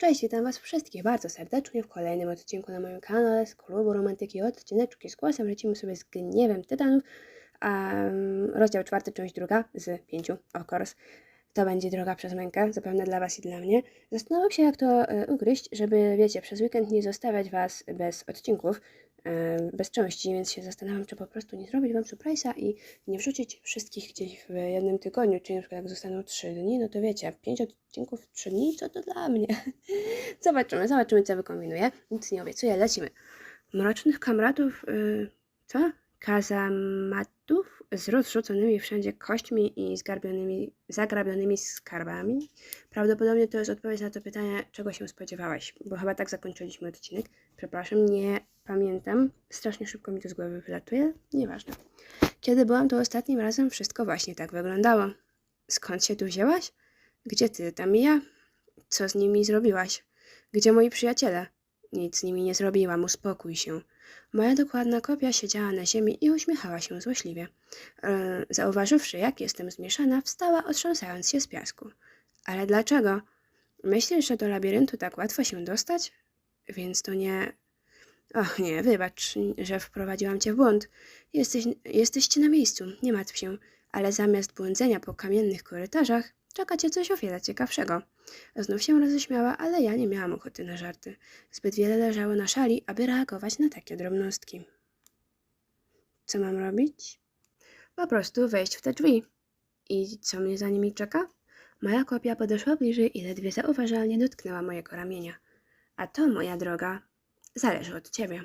Cześć, witam Was wszystkich bardzo serdecznie w kolejnym odcinku na moim kanale z klubu Romantyki Odcineczki z głosem. Lecimy sobie z Gniewem Tytanów, um, rozdział czwarty, część druga z pięciu, of course. To będzie droga przez mękę, zapewne dla Was i dla mnie. Zastanawiam się, jak to e, ugryźć, żeby, wiecie, przez weekend nie zostawiać Was bez odcinków, bez części, więc się zastanawiam, czy po prostu nie zrobić Wam surprise'a i nie wrzucić wszystkich gdzieś w jednym tygodniu, czyli na przykład jak zostaną 3 dni, no to wiecie, 5 odcinków w 3 dni, co to dla mnie? zobaczymy, zobaczymy, co wykombinuję. Nic nie obiecuję, lecimy. Mrocznych kamratów, y, co? Kazamatów z rozrzuconymi wszędzie kośćmi i zgarbionymi, zagrabionymi skarbami? Prawdopodobnie to jest odpowiedź na to pytanie, czego się spodziewałaś, bo chyba tak zakończyliśmy odcinek. Przepraszam, nie pamiętam. Strasznie szybko mi to z głowy wylatuje. Nieważne. Kiedy byłam tu ostatnim razem, wszystko właśnie tak wyglądało. Skąd się tu wzięłaś? Gdzie ty, tam i ja? Co z nimi zrobiłaś? Gdzie moi przyjaciele? Nic z nimi nie zrobiłam, uspokój się. Moja dokładna kopia siedziała na ziemi i uśmiechała się złośliwie. E, zauważywszy, jak jestem zmieszana, wstała, otrząsając się z piasku. Ale dlaczego? Myślisz, że do labiryntu tak łatwo się dostać? Więc to nie... Och nie, wybacz, że wprowadziłam cię w błąd. Jesteś, jesteście na miejscu, nie martw się. Ale zamiast błądzenia po kamiennych korytarzach, czeka cię coś o wiele ciekawszego. Znów się roześmiała, ale ja nie miałam ochoty na żarty. Zbyt wiele leżało na szali, aby reagować na takie drobnostki. Co mam robić? Po prostu wejść w te drzwi. I co mnie za nimi czeka? Moja kopia podeszła bliżej i ledwie zauważalnie dotknęła mojego ramienia. A to, moja droga, zależy od ciebie.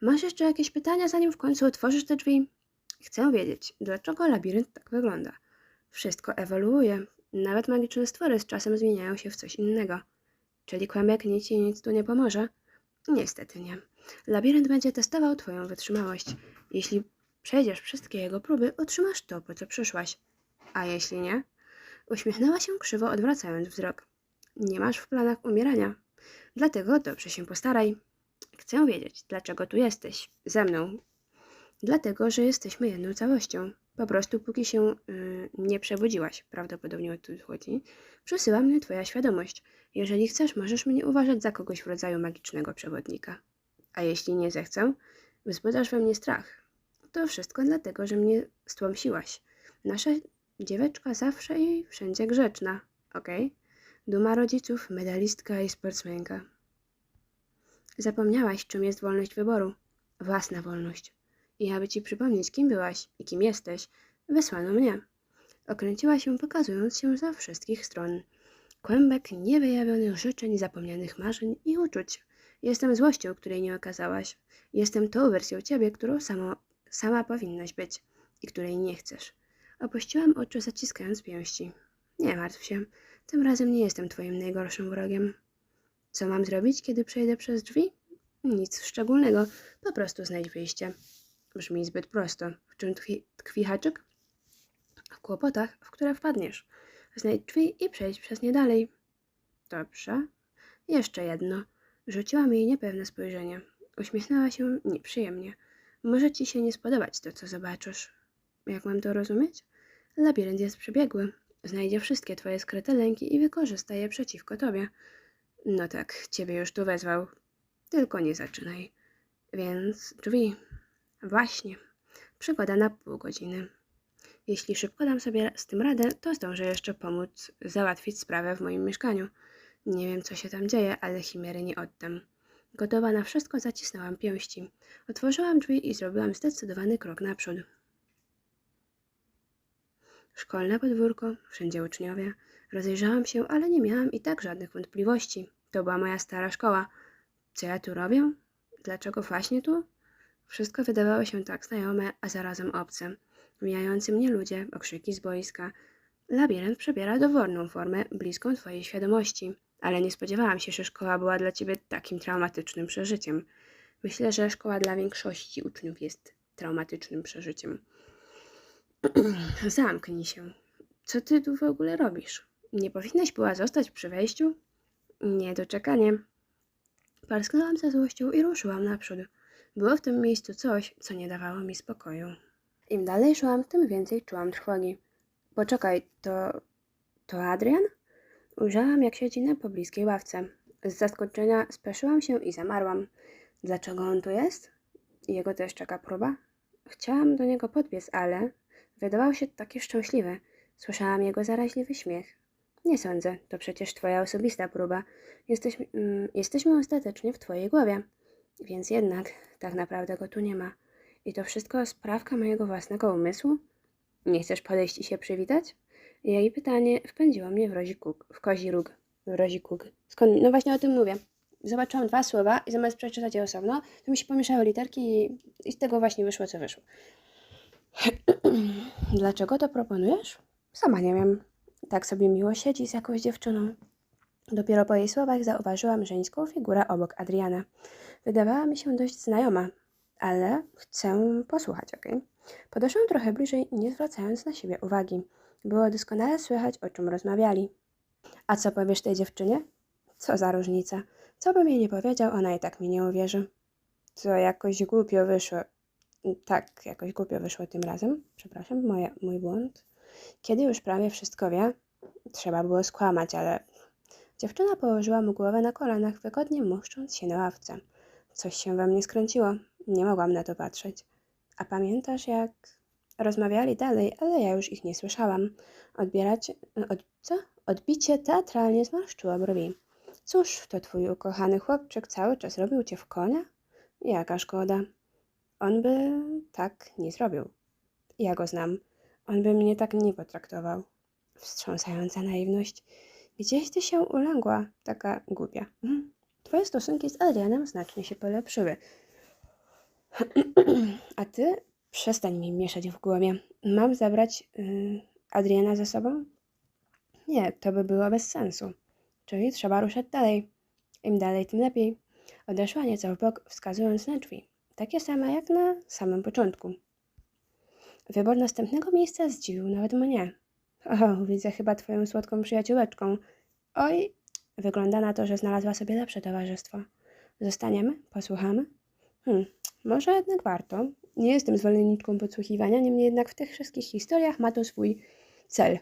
Masz jeszcze jakieś pytania, zanim w końcu otworzysz te drzwi? Chcę wiedzieć, dlaczego labirynt tak wygląda. Wszystko ewoluuje. Nawet magiczne stwory z czasem zmieniają się w coś innego. Czyli kłębek nici nic tu nie pomoże? Niestety nie. Labirynt będzie testował twoją wytrzymałość. Jeśli przejdziesz wszystkie jego próby, otrzymasz to, po co przyszłaś. A jeśli nie? Uśmiechnęła się krzywo, odwracając wzrok. Nie masz w planach umierania. Dlatego dobrze się postaraj. Chcę wiedzieć, dlaczego tu jesteś, ze mną. Dlatego, że jesteśmy jedną całością. Po prostu póki się y, nie przebudziłaś, prawdopodobnie o to chodzi, przesyła mnie twoja świadomość. Jeżeli chcesz, możesz mnie uważać za kogoś w rodzaju magicznego przewodnika. A jeśli nie zechcę, wzbudzasz we mnie strach. To wszystko dlatego, że mnie stłamsiłaś. Nasza dzieweczka zawsze i wszędzie grzeczna, okej? Duma rodziców, medalistka i sportsmenka. Zapomniałaś, czym jest wolność wyboru. Własna wolność. I aby ci przypomnieć, kim byłaś i kim jesteś, wysłano mnie. Okręciła się, pokazując się za wszystkich stron. Kłębek niewyjawionych życzeń, zapomnianych marzeń i uczuć. Jestem złością, której nie okazałaś. Jestem tą wersją ciebie, którą samo, sama powinnaś być i której nie chcesz. Opuściłam oczy, zaciskając pięści. Nie martw się, tym razem nie jestem twoim najgorszym wrogiem. Co mam zrobić, kiedy przejdę przez drzwi? Nic szczególnego, po prostu znajdź wyjście. Brzmi zbyt prosto. W czym tkwi, haczyk? W kłopotach, w które wpadniesz. Znajdź drzwi i przejdź przez nie dalej. Dobrze. Jeszcze jedno. Rzuciłam jej niepewne spojrzenie. Uśmiechnęła się nieprzyjemnie. Może ci się nie spodobać to, co zobaczysz. Jak mam to rozumieć? Labirynt jest przebiegły. Znajdzie wszystkie twoje skryte lęki i wykorzysta je przeciwko tobie. No tak, ciebie już tu wezwał. Tylko nie zaczynaj. Więc drzwi. Właśnie. Przygoda na pół godziny. Jeśli szybko dam sobie z tym radę, to zdążę jeszcze pomóc załatwić sprawę w moim mieszkaniu. Nie wiem, co się tam dzieje, ale chimery nie oddam. Gotowa na wszystko, zacisnęłam pięści. Otworzyłam drzwi i zrobiłam zdecydowany krok naprzód. Szkolne podwórko, wszędzie uczniowie. Rozejrzałam się, ale nie miałam i tak żadnych wątpliwości. To była moja stara szkoła. Co ja tu robię? Dlaczego właśnie tu? Wszystko wydawało się tak znajome, a zarazem obce. Mijający mnie ludzie, okrzyki z boiska. Labirynt przybiera dowolną formę, bliską twojej świadomości. Ale nie spodziewałam się, że szkoła była dla ciebie takim traumatycznym przeżyciem. Myślę, że szkoła dla większości uczniów jest traumatycznym przeżyciem. Zamknij się. Co ty tu w ogóle robisz? Nie powinnaś była zostać przy wejściu? Niedoczekanie. Parsknęłam ze złością i ruszyłam naprzód. Było w tym miejscu coś, co nie dawało mi spokoju. Im dalej szłam, tym więcej czułam trwogi. Poczekaj, to... to Adrian? Ujrzałam, jak siedzi na pobliskiej ławce. Z zaskoczenia speszyłam się i zamarłam. Dlaczego on tu jest? Jego też czeka próba? Chciałam do niego podbiec, ale wydawał się taki szczęśliwy. Słyszałam jego zaraźliwy śmiech. Nie sądzę, to przecież twoja osobista próba. Jesteśmy, mm, jesteśmy ostatecznie w twojej głowie. Więc jednak tak naprawdę go tu nie ma. I to wszystko sprawka mojego własnego umysłu? Nie chcesz podejść i się przywitać? Jej pytanie wpędziło mnie w, rozi kuk, w kozi róg. W rozi kuk. Skąd? No właśnie o tym mówię. Zobaczyłam dwa słowa i zamiast przeczytać je osobno, to mi się pomieszały literki i, i z tego właśnie wyszło, co wyszło. Dlaczego to proponujesz? Sama nie wiem. Tak sobie miło siedzi z jakąś dziewczyną. Dopiero po jej słowach zauważyłam żeńską figurę obok Adriana. Wydawała mi się dość znajoma, ale chcę posłuchać, okej? Podeszłam trochę bliżej, nie zwracając na siebie uwagi. Było doskonale słychać, o czym rozmawiali. A co powiesz tej dziewczynie? Co za różnica? Co bym jej nie powiedział, ona i tak mi nie uwierzy. To jakoś głupio wyszło. Tak, jakoś głupio wyszło tym razem. Przepraszam, mój błąd. Kiedy już prawie wszystko wie, trzeba było skłamać, ale... Dziewczyna położyła mu głowę na kolanach, wygodnie muszcząc się na ławce. Coś się we mnie skręciło. Nie mogłam na to patrzeć. A pamiętasz, jak rozmawiali dalej, ale ja już ich nie słyszałam. Odbierać... Od, co? Odbicie teatralnie zmarszczyło brwi. Cóż, to twój ukochany chłopczyk cały czas robił cię w konia? Jaka szkoda. On by tak nie zrobił. Ja go znam. On by mnie tak nie potraktował. Wstrząsająca naiwność. Gdzieś ty się ulęgła, taka głupia. Mhm. Twoje stosunki z Adrianem znacznie się polepszyły. A ty przestań mi mieszać w głowie. Mam zabrać yy, Adriana ze sobą? Nie, to by było bez sensu. Czyli trzeba ruszać dalej. Im dalej, tym lepiej. Odeszła nieco w bok, wskazując na drzwi. Takie same jak na samym początku. Wybór następnego miejsca zdziwił nawet mnie. O, widzę chyba twoją słodką przyjaciółeczką. Oj, wygląda na to, że znalazła sobie lepsze towarzystwo. Zostaniemy? Posłuchamy? Hmm, może jednak warto. Nie jestem zwolenniczką podsłuchiwania, niemniej jednak w tych wszystkich historiach ma to swój cel.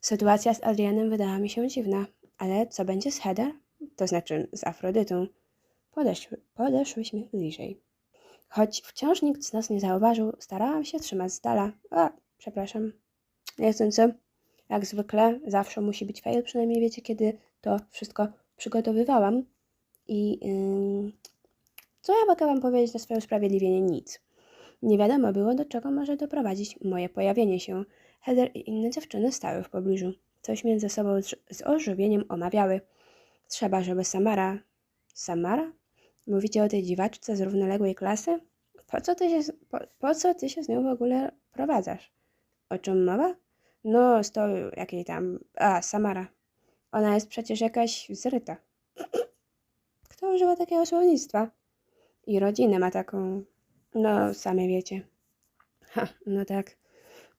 Sytuacja z Adrianem wydała mi się dziwna, ale co będzie z Heather? To znaczy z Afrodytą. Podeszły, podeszłyśmy bliżej. Choć wciąż nikt z nas nie zauważył, starałam się trzymać z dala. A, przepraszam. Niechcący. Jak zwykle, zawsze musi być fail, przynajmniej wiecie, kiedy to wszystko przygotowywałam. I yy, co ja mogę wam powiedzieć na swoje usprawiedliwienie? Nic. Nie wiadomo było, do czego może doprowadzić moje pojawienie się. Heather i inne dziewczyny stały w pobliżu. Coś między sobą z, ożywieniem omawiały. Trzeba, żeby Samara... Samara? Mówicie o tej dziwaczce z równoległej klasy? Po co, ty się, po, po co ty się z nią w ogóle prowadzasz? O czym mowa? No, z to jakiej tam... A, Samara. Ona jest przecież jakaś zryta. Kto używa takiego słownictwa? I rodzinę ma taką... No, same wiecie. Ha, no tak.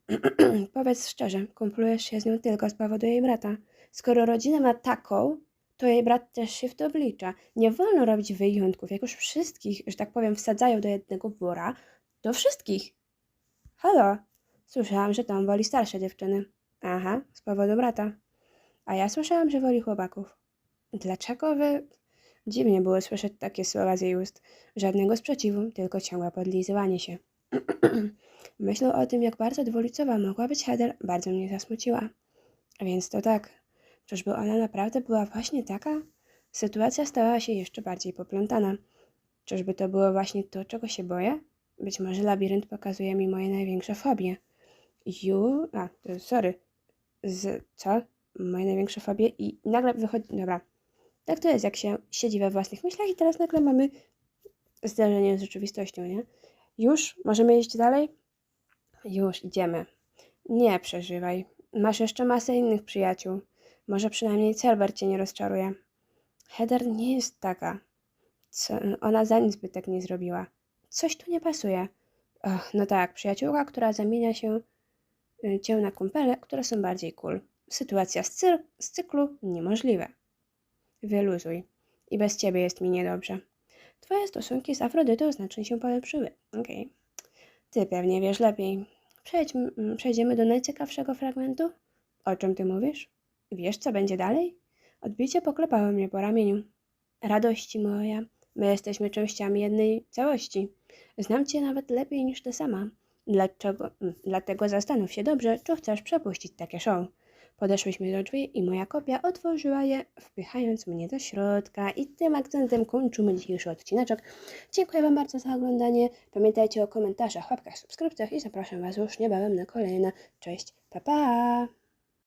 Powiedz szczerze, kumplujesz się z nią tylko z powodu jej brata. Skoro rodzinę ma taką, to jej brat też się w to wlicza. Nie wolno robić wyjątków. Jak już wszystkich, że tak powiem, wsadzają do jednego wora, to wszystkich. Halo, słyszałam, że tam woli starsze dziewczyny. Aha, z powodu brata. A ja słyszałam, że woli chłopaków. Dlaczego wy... Dziwnie było słyszeć takie słowa z jej ust. Żadnego sprzeciwu, tylko ciągłe podlizywanie się. Myśl o tym, jak bardzo dwulicowa mogła być Heather, bardzo mnie zasmuciła. Więc to tak. Czyżby ona naprawdę była właśnie taka? Sytuacja stała się jeszcze bardziej poplątana. Czyżby to było właśnie to, czego się boję? Być może labirynt pokazuje mi moje największe fobie. Ju... A, to sorry. Z... co? Moje największe fobie i nagle wychodzi... Dobra. Tak to jest, jak się siedzi we własnych myślach i teraz nagle mamy zdarzenie z rzeczywistością, nie? Już? Możemy iść dalej? Już, idziemy. Nie przeżywaj. Masz jeszcze masę innych przyjaciół. Może przynajmniej Cerber cię nie rozczaruje. Heather nie jest taka. Co, ona za nic by tak nie zrobiła. Coś tu nie pasuje. Och, no tak, przyjaciółka, która zamienia się y, cię na kumpele, które są bardziej cool. Sytuacja z, cyr- z cyklu niemożliwe. Wyluzuj. I bez ciebie jest mi niedobrze. Twoje stosunki z Afrodytą znacznie się polepszyły. Okej. Okay. Ty pewnie wiesz lepiej. Przejdź, przejdziemy do najciekawszego fragmentu. O czym ty mówisz? Wiesz, co będzie dalej? Odbicie poklepało mnie po ramieniu. radości moja. My jesteśmy częściami jednej całości. Znam cię nawet lepiej niż ty sama. Dlaczego? mm, Dlatego zastanów się dobrze, czy chcesz przepuścić takie show. Podeszłyśmy do drzwi i moja kopia otworzyła je, wpychając mnie do środka. I tym akcentem kończymy dzisiejszy odcineczek. Dziękuję Wam bardzo za oglądanie. Pamiętajcie o komentarzach, łapkach, subskrypcjach i zapraszam Was już niebawem na kolejne. Cześć, pa pa!